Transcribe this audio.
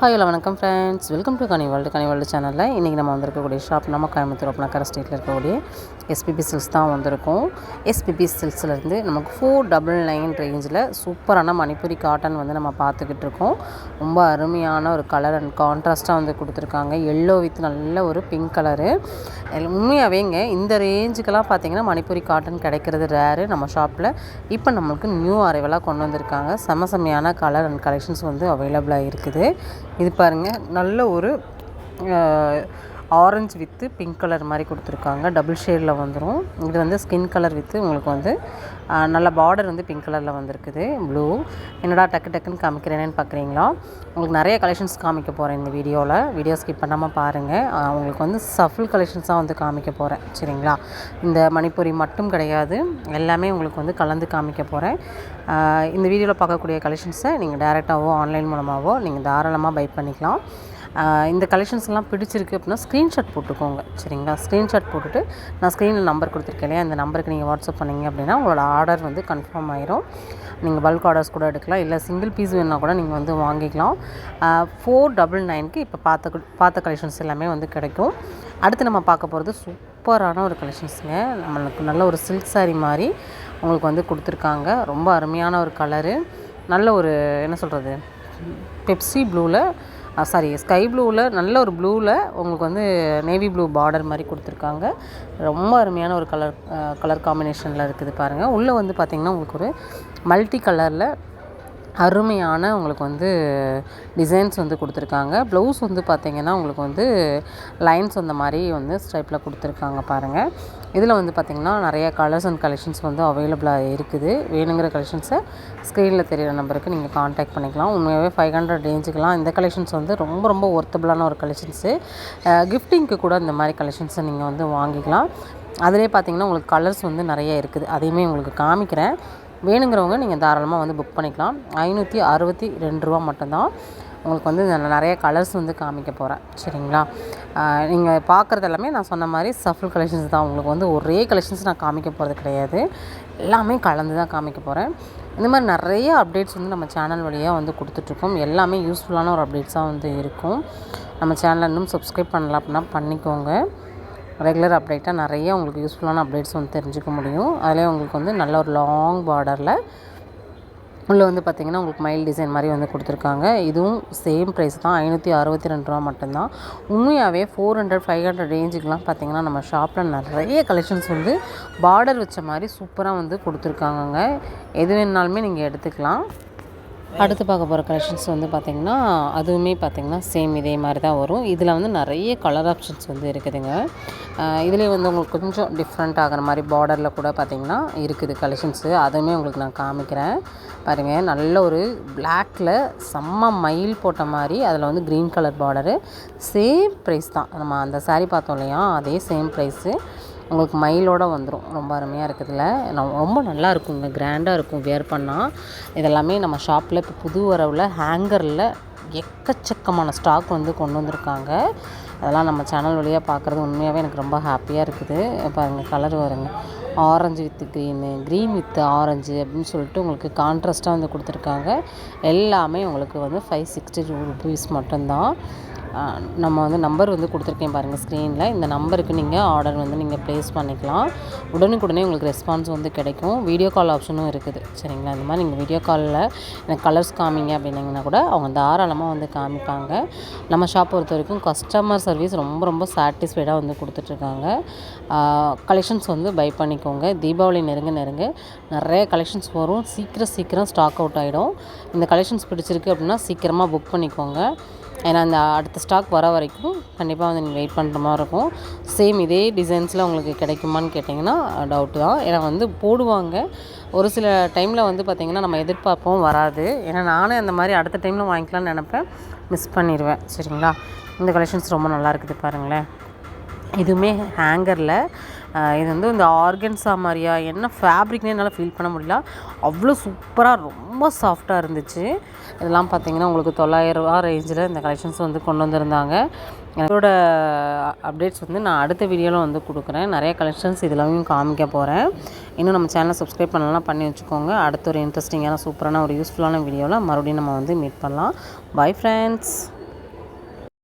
Hi hello வணக்கம் friends welcome to Kani world Kani world சேனலில் இன்றைக்கி நம்ம வந்திருக்கக்கூடிய ஷாப் நம்ம கோயம்புத்தூர் அப்பனக்கரை ஸ்ட்ரீட்டில் இருக்கக்கூடிய எஸ்பிபி சில்ஸ் தான் வந்திருக்கோம். எஸ்பிபி சில்ஸ்லேருந்து நமக்கு ஃபோர் டபுள் நைன் ரேஞ்சில் சூப்பரான மணிப்பூரி காட்டன் வந்து நம்ம பார்த்துக்கிட்டு இருக்கோம். ரொம்ப அருமையான ஒரு கலர் அண்ட் கான்ட்ராஸ்ட்டாக வந்து கொடுத்துருக்காங்க. எல்லோ வித் நல்ல ஒரு பிங்க் கலரு உண்மையாகவேங்க இந்த ரேஞ்சுக்கெல்லாம் பார்த்தீங்கன்னா மணிப்பூரி காட்டன் கிடைக்கிறது ரேரு நம்ம ஷாப்பில் இப்போ நம்மளுக்கு நியூ அரைவலாக கொண்டு வந்திருக்காங்க. செம செம்மையான கலர் அண்ட் கலெக்ஷன்ஸ் வந்து அவைலபிளாக இருக்குது. இது பாருங்கள் நல்ல ஒரு ஆரஞ்சு வித்து பிங்க் கலர் மாதிரி கொடுத்துருக்காங்க. டபுள் ஷேடில் வந்துடும் இது வந்து ஸ்கின் கலர் வித்து உங்களுக்கு வந்து நல்ல பார்டர் வந்து பிங்க் கலரில் வந்திருக்குது. ப்ளூ என்னடா டக்கு டக்குன்னு காமிக்கிறேன்னு பார்க்குறீங்களா உங்களுக்கு நிறைய கலெக்ஷன்ஸ் காமிக்க போகிறேன் இந்த வீடியோவில் வீடியோ ஸ்கிப் பண்ணாமல் பாருங்கள் உங்களுக்கு வந்து சஃபில் கலெக்ஷன்ஸாக வந்து காமிக்க போகிறேன் சரிங்களா? இந்த மணிப்பூரி மட்டும் கிடையாது. எல்லாமே உங்களுக்கு வந்து கலந்து காமிக்க போகிறேன் இந்த வீடியோவில் பார்க்கக்கூடிய கலெக்ஷன்ஸை நீங்கள் டேரெக்டாகவோ ஆன்லைன் மூலமாகவோ நீங்கள் தாராளமாக பை பண்ணிக்கலாம். இந்த கலெக்ஷன்ஸ் எல்லாம் பிடிச்சிருக்கு அப்படின்னா ஸ்க்ரீன்ஷாட் போட்டுக்கோங்க. சரிங்களா? ஸ்க்ரீன்ஷாட் போட்டுட்டு நான் ஸ்க்ரீனில் நம்பர் கொடுத்துருக்கேன் இல்லையா? அந்த நம்பருக்கு நீங்கள் வாட்ஸ்அப் பண்ணீங்க அப்படின்னா உங்களோட ஆர்டர் வந்து கன்ஃபார்ம் ஆயிரும். நீங்கள் பல்க் ஆர்டர்ஸ் கூட எடுக்கலாம். இல்லை சிங்கிள் பீஸ் வேணால் கூட நீங்கள் வந்து வாங்கிக்கலாம். ஃபோர் டபுள் நைனுக்கு இப்போ பார்த்த பார்த்த கலெக்ஷன்ஸ் எல்லாமே வந்து கிடைக்கும். அடுத்து நம்ம பார்க்க போகிறது சூப்பரான ஒரு கலெக்ஷன்ஸுங்க நம்மளுக்கு நல்ல ஒரு சில்க் saree மாதிரி உங்களுக்கு வந்து கொடுத்துருக்காங்க. ரொம்ப அருமையான ஒரு கலரு. நல்ல ஒரு என்ன சொல்கிறது பெப்சி ப்ளூவில் சாரி ஸ்கை ப்ளூவில் நல்ல ஒரு ப்ளூவில் உங்களுக்கு வந்து நேவி ப்ளூ பார்டர் மாதிரி கொடுத்துருக்காங்க. ரொம்ப அருமையான ஒரு கலர் கலர் காம்பினேஷனில் இருக்குது பாருங்கள் உள்ளே வந்து பார்த்திங்கன்னா உங்களுக்கு ஒரு மல்டி கலரில் அருமையான உங்களுக்கு வந்து டிசைன்ஸ் வந்து கொடுத்துருக்காங்க. ப்ளவுஸ் வந்து பார்த்திங்கன்னா உங்களுக்கு வந்து லைன்ஸ் அந்த மாதிரி வந்து ஸ்ட்ரைப்பில் கொடுத்துருக்காங்க பாருங்கள் இதில் வந்து பார்த்திங்கன்னா நிறைய கலர்ஸ் அண்ட் கலெக்ஷன்ஸ் வந்து அவைலபிளாக இருக்குது. வேணுங்கிற கலெக்ஷன்ஸை ஸ்க்ரீனில் தெரியிற நம்பருக்கு நீங்கள் காண்டாக்ட் பண்ணிக்கலாம். உண்மையாகவே ஃபைவ் ஹண்ட்ரட் ரேஞ்சுக்கெலாம் இந்த கலெக்ஷன்ஸ் வந்து ரொம்ப ரொம்ப ஒர்த்தபிளான ஒரு கலெக்ஷன்ஸு கிஃப்டிங்க்கு கூட இந்த மாதிரி கலெக்ஷன்ஸை நீங்கள் வந்து வாங்கிக்கலாம். அதிலே பார்த்தீங்கன்னா உங்களுக்கு கலர்ஸ் வந்து நிறைய இருக்குது. அதையுமே உங்களுக்கு காமிக்கிறேன். வேணுங்கிறவங்க நீங்கள் தாராளமாக வந்து புக் பண்ணிக்கலாம். ஐநூற்றி அறுபத்தி ரெண்டு ரூபா மட்டும்தான். உங்களுக்கு வந்து நிறைய கலர்ஸ் வந்து காமிக்க போகிறேன் சரிங்களா? நீங்கள் பார்க்குறது எல்லாமே நான் சொன்ன மாதிரி சஃபில் கலெக்ஷன்ஸ் தான். உங்களுக்கு வந்து ஒரே கலெக்ஷன்ஸ் நான் காமிக்க போகிறது கிடையாது. எல்லாமே கலந்து தான் காமிக்க போகிறேன் இந்த மாதிரி நிறைய அப்டேட்ஸ் வந்து நம்ம சேனல் வழியாக வந்து கொடுத்துட்ருக்கோம். எல்லாமே யூஸ்ஃபுல்லான ஒரு அப்டேட்ஸாக வந்து இருக்கும். நம்ம சேனலை இன்னும் சப்ஸ்கிரைப் பண்ணல அப்படின்னா பண்ணிக்கோங்க. ரெகுலர் அப்டேட்டாக நிறைய உங்களுக்கு யூஸ்ஃபுல்லான அப்டேட்ஸ் வந்து தெரிஞ்சுக்க முடியும். அதிலே உங்களுக்கு வந்து நல்ல ஒரு லாங் பார்டரில் உள்ளே வந்து பார்த்திங்கன்னா உங்களுக்கு மைல் டிசைன் மாதிரி வந்து கொடுத்துருக்காங்க. இதுவும் சேம் ப்ரைஸ் தான். ஐநூற்றி அறுபத்தி ரெண்டு ரூபா மட்டும்தான். உண்மையாகவே ஃபோர் ஹண்ட்ரட் ஃபைவ் ஹண்ட்ரட் ரேஞ்சுக்கெலாம் பார்த்திங்கன்னா நம்ம ஷாப்பில் நிறைய கலெக்ஷன்ஸ் வந்து பார்டர் வச்ச மாதிரி சூப்பராக வந்து கொடுத்துருக்காங்கங்க. எது வேணுனாலுமே நீங்கள் எடுத்துக்கலாம். அடுத்து பார்க்க போகிற கலெக்ஷன்ஸ் வந்து பார்த்திங்கன்னா அதுவுமே பார்த்திங்கன்னா சேம் இதே மாதிரி தான் வரும். இதில் வந்து நிறைய கலர் ஆப்ஷன்ஸ் வந்து இருக்குதுங்க. இதிலே வந்து உங்களுக்கு கொஞ்சம் டிஃப்ரெண்ட் ஆகிற மாதிரி பார்டரில் கூட பார்த்திங்கன்னா இருக்குது கலெக்ஷன்ஸு அதுவுமே உங்களுக்கு நான் காமிக்கிறேன். பாருங்கள் நல்ல ஒரு பிளாக்கில் செம்ம மயில் போட்ட மாதிரி அதில் வந்து green colour border same price தான். நம்ம அந்த சாரீ பார்த்தோம் இல்லையா? அதே சேம் ப்ரைஸு உங்களுக்கு மயிலோடு வந்துடும் ரொம்ப அருமையாக இருக்குதுல்ல நம்ம ரொம்ப நல்லா இருக்குங்க. கிராண்டாக இருக்கும் வேர் பண்ணால் இதெல்லாமே நம்ம ஷாப்பில் இப்போ புது வரவில் ஹேங்கரில் எக்கச்சக்கமான ஸ்டாக் வந்து கொண்டு வந்திருக்காங்க. அதெல்லாம் நம்ம சேனல் வழியாக பார்க்குறது உண்மையாகவே எனக்கு ரொம்ப ஹாப்பியாக இருக்குது. பாருங்கள் கலர் வருங்க orange with green green with orange அப்படின்னு சொல்லிட்டு உங்களுக்கு கான்ட்ராஸ்ட்டாக வந்து கொடுத்துருக்காங்க. எல்லாமே உங்களுக்கு வந்து ஃபைவ் சிக்ஸ்டி ருபீஸ் மட்டும்தான். நம்ம வந்து நம்பர் வந்து கொடுத்துருக்கேன் பாருங்கள் ஸ்க்ரீனில் இந்த நம்பருக்கு நீங்கள் ஆர்டர் வந்து நீங்கள் ப்ளேஸ் பண்ணிக்கலாம். உடனுக்குடனே உங்களுக்கு ரெஸ்பான்ஸ் வந்து கிடைக்கும். வீடியோ கால் ஆப்ஷனும் இருக்குது. சரிங்களா? இந்த மாதிரி நீங்கள் வீடியோ காலில் எனக்கு கலர்ஸ் காமிங்க அப்படின்னீங்கன்னா கூட அவங்க தாராளமாக வந்து காமிப்பாங்க. நம்ம ஷாப் பொறுத்த வரைக்கும் கஸ்டமர் சர்வீஸ் ரொம்ப ரொம்ப சாட்டிஸ்ஃபைடாக வந்து கொடுத்துட்ருக்காங்க. கலெக்ஷன்ஸ் வந்து பை பண்ணிக்கோங்க. தீபாவளி நெருங்க நெருங்க நிறைய கலெக்ஷன்ஸ் வரும். சீக்கிரம் சீக்கிரம் ஸ்டாக் அவுட் ஆகிடும் இந்த கலெக்ஷன்ஸ் பிடிச்சிருக்கு அப்படின்னா சீக்கிரமாக புக் பண்ணிக்கோங்க. ஏன்னா அந்த அடுத்த ஸ்டாக் வர வரைக்கும் கண்டிப்பாக வந்து நீங்கள் வெயிட் பண்ணுற மாதிரி இருக்கும். சேம் இதே டிசைன்ஸில் உங்களுக்கு கிடைக்குமான்னு கேட்டிங்கன்னா டவுட்டு தான். ஏன்னா வந்து போடுவாங்க. ஒரு சில டைமில் வந்து பார்த்திங்கன்னா நம்ம எதிர்பார்ப்போம் வராது. ஏன்னா நானே அந்த மாதிரி அடுத்த டைமில் வாங்கிக்கலாம்னு நினப்பேன். மிஸ் பண்ணிடுவேன் சரிங்களா? இந்த கலெக்ஷன்ஸ் ரொம்ப நல்லா இருக்குது பாருங்களேன். இதுவுமே ஹேங்கரில் இது வந்து இந்த ஆர்கன்ஸா மாதிரியா என்ன ஃபேப்ரிக்னே என்னால் ஃபீல் பண்ண முடியல. அவ்வளோ சூப்பராக ரொம்ப ரொம்ப சாஃப்டாக இருந்துச்சு. இதெல்லாம் பார்த்தீங்கன்னா உங்களுக்கு தொள்ளாயிரரூவா ரேஞ்சில் இந்த கலெக்ஷன்ஸ் வந்து கொண்டு வந்திருந்தாங்க. என்னோட அப்டேட்ஸ் வந்து நான் அடுத்த வீடியோவில் வந்து கொடுக்குறேன். நிறைய கலெக்ஷன்ஸ் இதெல்லாமே காமிக்க போகிறேன் இன்னும் நம்ம சேனலை சப்ஸ்கிரைப் பண்ணலாம் பண்ணி வச்சுக்கோங்க. அடுத்த ஒரு இன்ட்ரெஸ்டிங்கான சூப்பரான ஒரு யூஸ்ஃபுல்லான வீடியோவில் மறுபடியும் நம்ம வந்து மீட் பண்ணலாம். Bye friends